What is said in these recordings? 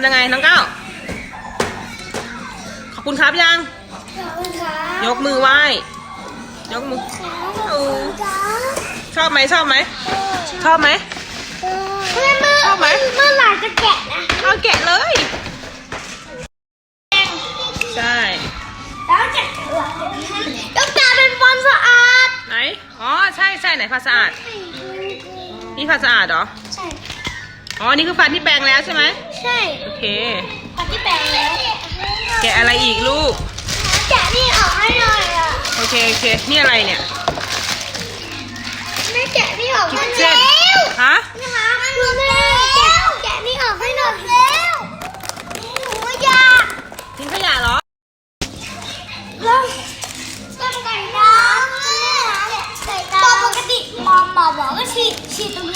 ำยังไงน้องก้าวขอบคุณครับยัง ขอบคุณครับยกมือไหว้ ยกมือโอ้จ้าชอบไหมชอบไหม ชอบไหมเมื่อเมื่อชอบไหมเมื่อไหร่จะแกะนะเอาแกะเลย ใช่ แล้วจะหลังจากนั้นก็กลายเป็นฟอนสะอาด ไหน อ๋อ ใช่ใช่ไหนผัดสะอาด นี่ผัดสะอาดเหรอ ใช่ อ๋อ นี่คือฟันที่แปรงแล้วใช่ไหม ใช่โอเคพอที่แปลงแล้วแกะอะไรอีกลูก แกะนี่ออกให้หน่อยอะโอเคโอเคนี่อะไรเนี่ย แม่แกะนี่ออกให้เส้นแล้วฮะนะคะคุณแม่แกะแกะนี่ออกให้หน่อยแล้วหนูอยากทิ้งขยะเหรอแล้วต้นไก่ดาวไก่ดาวปกติหมอหมอบอกก็ฉีดฉีดตรงนี้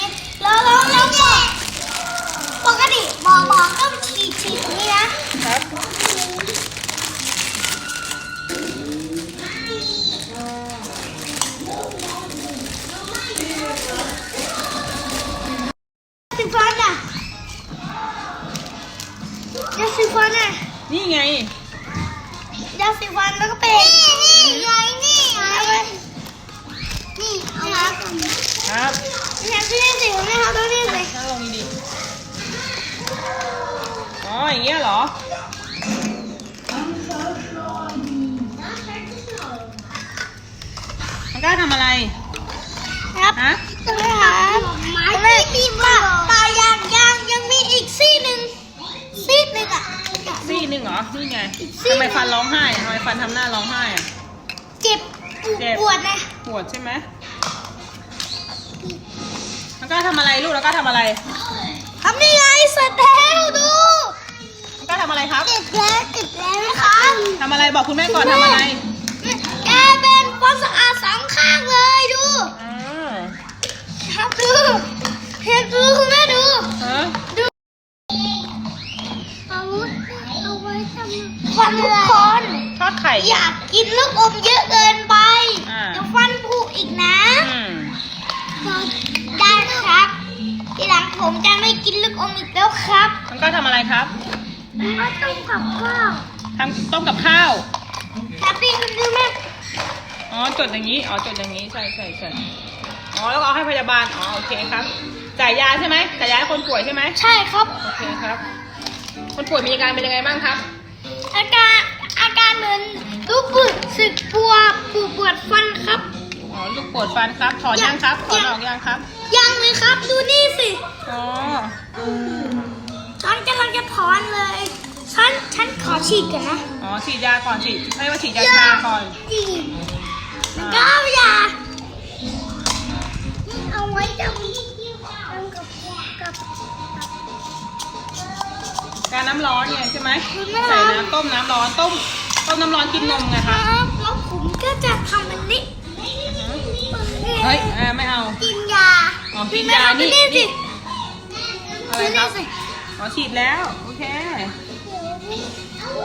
ยาสีฟันอะนี่ไง ยาสีฟันแล้วก็เป็นนี่นี่ไงนี่ไงนี่เอามาครับเนี่ยพี่เล่นสิไม่เอาต้องเล่นสินั่งลงดีๆอ๋ออย่างเงี้ยเหรอมันกล้าทำอะไร ครับฮะต้องไปหาไม่มีมาตายัง ซี่หนึ่งเหรอ นี่ไงอีกซี่ทำไมฟันร้องไห้อะทำไมฟันทำหน้าร้องไห้อะ เจ็บเจ็บ ปวดนะปวดใช่ไหมมันกล้าทำอะไรลูกแล้วกล้าทำอะไรทำนี่ไงเสร็จแล้วดูมันกล้าทำอะไรครับเจ็บแล้วเจ็บแล้วนะคะทำอะไรบอกคุณแม่ก่อนทำอะไรแกเป็นความสะอาดสองข้างเลยดูอ่าครับดูเห็นดูคุณแม่ดูฮะเอาเอาไว้ทำฟันทุกคน ทอดไข่ อยา กกินลูกอมเยอะเกินไปอ่า เดี๋ยวฟันผุอีกนะอืมได้ครับ ทีหลังผมจะไม่กินลูกอมอีกแล้วครับมันกล้าทำอะไรครับไม่ต้องกับข้าวทำต้มกับข้าว ครับพี่คุณดูแม่อ๋อ จดอย่างนี้ อ๋อ จดอย่างนี้ ใช่ใช่ใช่อ๋อ แล้วก็เอาให้พยาบาล อ๋อ โอเคครับ จ่ายยาใช่ไหมจ่ายยาให้คนป่วยใช่ไหมใช่ครับ โอเคครับ คนป่วยมีอาการเป็นยังไงบ้างครับ อาการอาการเหมือนรู้สึกปวดปวดปวดฟันครับ อ๋อลูกปวดฟันครับ ถอนยังครับ ถอนออกยังครับ ยังเลยครับ ดูนี่สิ อ๋อฉันกำลังจะถอนเลย ฉัน ฉันขอฉีดก่อนนะ อ๋อ ฉีดยาก่อนฉีดให้ว่าฉีดยาชาก่อนฉีดก็อย่าเอาไว้ทำทำกับกับการน้ำร้อนไงใช่ไหมใส่น้ำต้มน้ำร้อนต้ม ต้มน้ำร้อนกินนมไงคคะรับแล้วผมก็จะทำอันนี้เฮ้ยอ่าไม่เอา กินยาอ๋อกินแม่ยาครับนี่นี่สิอะไรครับอ๋อฉีดแล้ว โอเค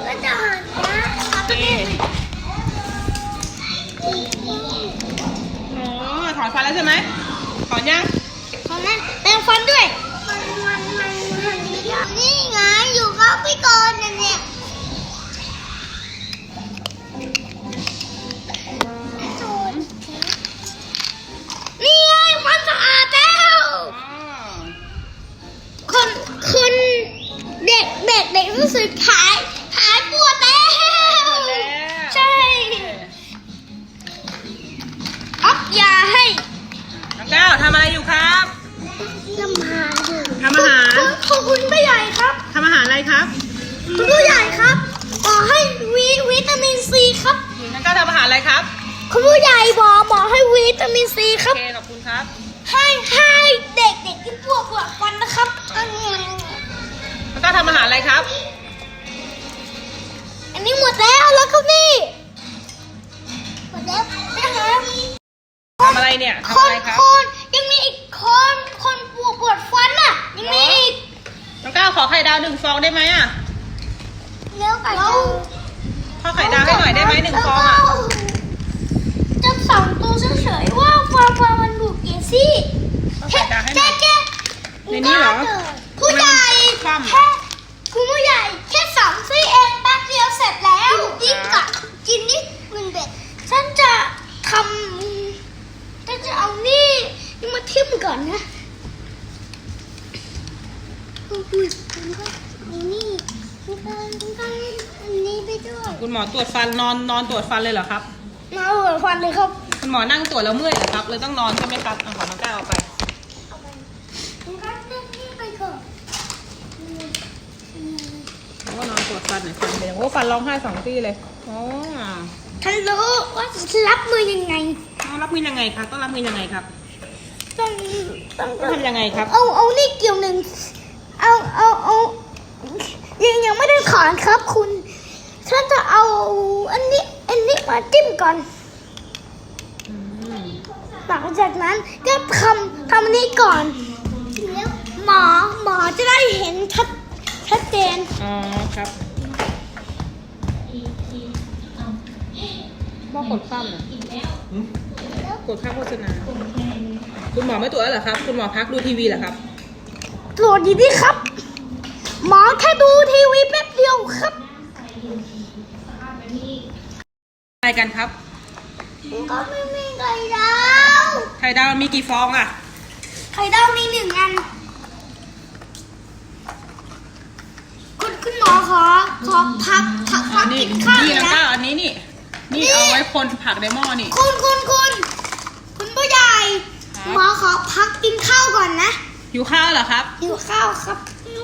ก็จะหันนะโอเคโอ้ถอนฟันแล้วใช่ไหมถอนยังขอนั้นแปรงฟันด้วย มันมันมันมันนี่ไงอยู่ครับพี่กรณ์น่ะเนี่ย น้องก้าวทำอะไรอยู่ครับทำอาหารอยู่ทำอาหารขอบคุณผู้ใหญ่ครับทำอาหารอะไรครับคุณผู้ใหญ่ครับขอให้วิวิตามินซีครับน้องก้าวทำอาหารอะไรครับคุณผู้ใหญ่บอกบอกให้วิตามินซีคโอรับเคขอบคุณครับ ให้ให้เด็กเด็กที่ปวดปวดฟันนะครับน้องก้าวทำอาหารอะไรครับ ไข่ทอดไข่ดาวให้หน่อยได้ไหมหนึ่งฟองอะจะสองตัวเฉยๆว่าความความมันบุกเกซี่ทอดไข่ดาวให้หน่ในนี้เหรอผู้ใหญ่แค่ผู้ใหญ่แค่สองซี่เองแป๊บเดียวเสร็จแล้วกินงกัดกินนิดหนึ่งเด็ดฉันจะทำฉันจะเอานี่มาทิ่มก่อนนะ คุณหมอตรวจฟันนอนนอนตรวจฟันเลยเหรอครับ มาหัวฟันเลยครับคุณหมอนั่งตรวจแล้วเมื่อยเหรอครับ เลยต้องนอนใช่ไหมครับเอาขอน้องก้าวเอาไป เอาไปมันก็เล่นนี่ไปก่อนอืมอืมแล้วก็นอนตรวจฟันหน่อยฟันเป็นยังโอ้ฟันร้องไห้สองซี่เลยอ๋อฉันรู้ว่าจะรับมือยังไงต้องรับมือยังไงครับ ต้องรับมือยังไงครับ ต้องต้องต้องทำยังไงครับ เอาเอานี่เกี่ยวหนึ่งเอาเอาเอายังยังไม่ได้ถอนครับคุณฉันจะเอาอันนี้อันนี้มาจิ้มก่อนอืมหลังจากนั้นก็ทำทำอันนี้ก่อนแล้วหมอหมอจะได้เห็นชัดชัดเจนอ๋อครับพ่อกดข้ามเหรอกดข้ามโฆษณาคุณหมอไม่ตรวจแล้วเหรอครับ คุณหมอพักดูทีวีเหรอครับ ตรวจดีดีครับ หมอแค่ดูทีวีแป๊บเดียวครับอะไรกันครับก็ไม่มีไข่ดาวไข่ดาวมีกี่ฟองอะ ไข่ดาวมีหนึ่งอัน คุณคุณหมอขอขอพักพักอ๋อพักนี่กินข้าวนี่เลยนะนะก้าวอันนี้นี่นี่ เอาไว้คนผักในหม้อนี่ คุณคุณคุณคุณผู้ใหญ่ครับ หมอขอพักกินข้าวก่อนนะหิวข้าวเหรอครับ หิวข้าวครับ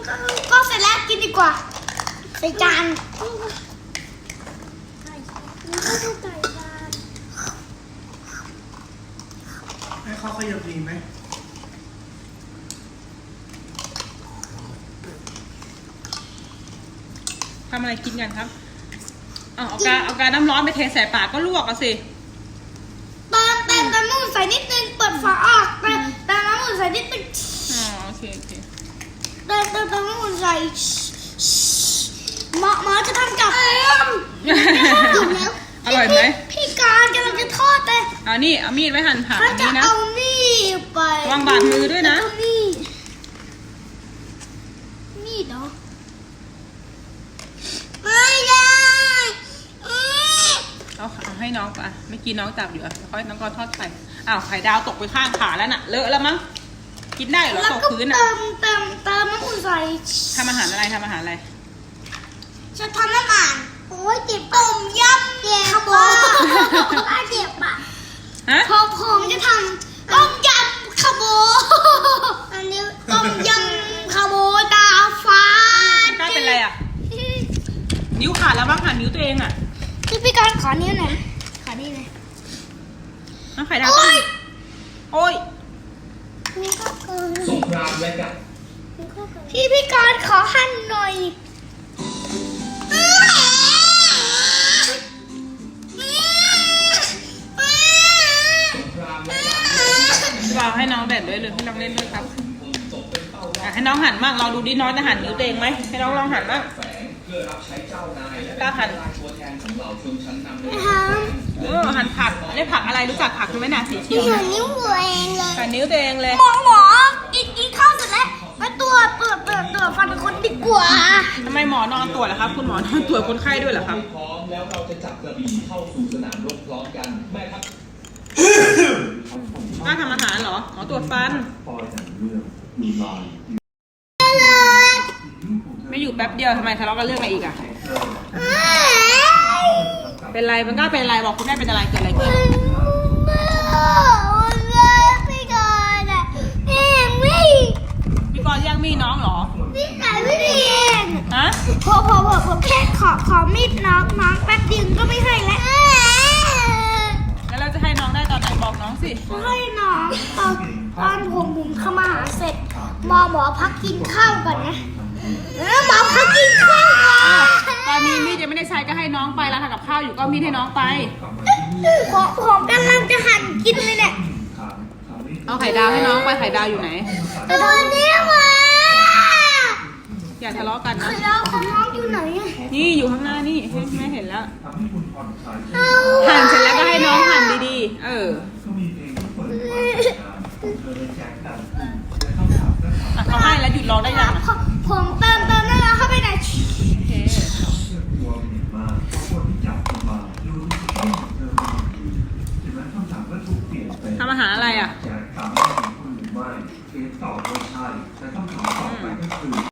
ก็ก็เสร็จแล้วกินดีกว่าใส่จานไก่จาน ให้เขาขยับดีไหมทำอะไรกินกันครับเอาเอากาเอากาน้ำร้อนไปเทใส่ปากก็ลวกเอาสิเติมเติมน้ำมันใส่นิดนึงเปิดฝาออกเติมเติมน้ำมันใส่นิดนึงอ๋อโอเคโอเคเติมเติมเติมน้ำมันใส่หมอหมอจะทำกับอ อร่อยไหมพี่การกำลังจะทอดแต่เอานี่เอามีดไว้หั่นผักเขาอันจะนี้นะ เอานี่ไประวังบาดมือด้วยนะ แล้ก็นี่นี่เหรอไม่ได้อืมเอาเอาให้น้องป่ะไม่กินน้องจับอยู่อะค่อยน้องก็ทอดไข่อ้าวไข่ดาวตกไปข้างขาแล้วน่ะเลอะแล้วมั้งกินได้เหรอแล้วตกก็พื้นอะเติมเติมเติมน้ำอุ่นใส่ทำอาหารอะไรทำอาหารอะไร จะทำน้ำมัน โอ้ยเจ็บต้มยำเจ็บขโมยเจ็บอะฮะพอผมจะทำต้มยำขโมยอันนี้ต้มยำขโมยตาฟ้าก้าวเป็นไรอะ นิ้วขาดแล้วบ้างค่ะนิ้วตัวเองอะพี่พี่การขอนิ้วหน่อยขอนี่หน่อยน้องไข่ดาวต้องโอ๊ยโอ้ยนี่ก็เกินสงครามและกันพี่พี่การขอหั่นหน่อย ให้น้องแบ่งด้วยเลยให้น้องเล่นด้วยครับอะให้น้องหันบ้างลองดูดิน้องจะหันนิ้วตัวเองไหมให้น้องลองหันบ้างแฝงเพื่อรับใช้เจ้านายและกล้าหันตัวแทนของเหล่าชนชั้นนำในไม่ทเออหันผักอันนี้ผักอะไรรู้จักผักไหมน่ะสีำเขียวหนูนะนิ้วตัวเองเลยหันนิ้วตัวเองเลย หมอหมอกินกินข้าวเสร็จแล้วไปตรวจตรวจตรวจตรวจฟันคนดีกว่าทำไมหมอนอนตรวจเหรอครับ คุณหมอนอนตรวจคนไข้ด้วยเหรอครับ พร้อมแล้วเราจะจับกระบี่เข้าสู่สนามรบพร้อมกันแม่ทัพ กล้าทำอาหารเหรอหมอตรวจฟันปอยแต่งเรื่องมีลายไม่อยู่แป๊บเดียวทำไมทะเลาะกันเรื่องอะไรอีกอะเป็นไรมันกล้าเป็นอะไรบอกคุณแม่เป็นอะไรเกิดอะไรขึ้นพี่ก่อนอะพี่ไม่พี่กรณ์แย่งมีดน้องเหรอพี่ไหนไม่ดีเองฮะ พอพอพอผมแค่ขอขอมีดน้องน้องแป๊บเดียวก็ไม่ให้แล้วแล้วเราจะให้น้องได้ตอ นไหนบอกน้องสิ ให้น้องตอนตอนผมผมเข้ามาหาเสร็จหมอหมอพักกินข้าวก่อนนะเออหมอพักกินข้าวก่ออ้าวนตอนนี้มีดยังไม่ได้ใช้ก็ให้น้องไปร้านทำกับข้าวอยู่ก็เอามีดให้น้องไป ผมผมกำลังจะหั่นกินเลยเนี่ยเอาไข่ดาวให้น้องไปไข่ดาวอยู่ไหน ตัวนี้มาอย่าทะเลาะกันนะไข่ดาวของน้องอยู่ไหนอะนี่อยู่ข้างหน้านี่ให้แม่เห็นแล้ว เอาหั่นเสร็จแล้วก็ให้น้องหั่นดีๆ เอออะ เขาให้แล้วหยุดร้องได้ยังอะผมเติมเติมได้แล้วเข้าไปไหนอยโอเคทำอาหารอะไรอะถามว่าเป็นคนหรือไม่เกมตอบ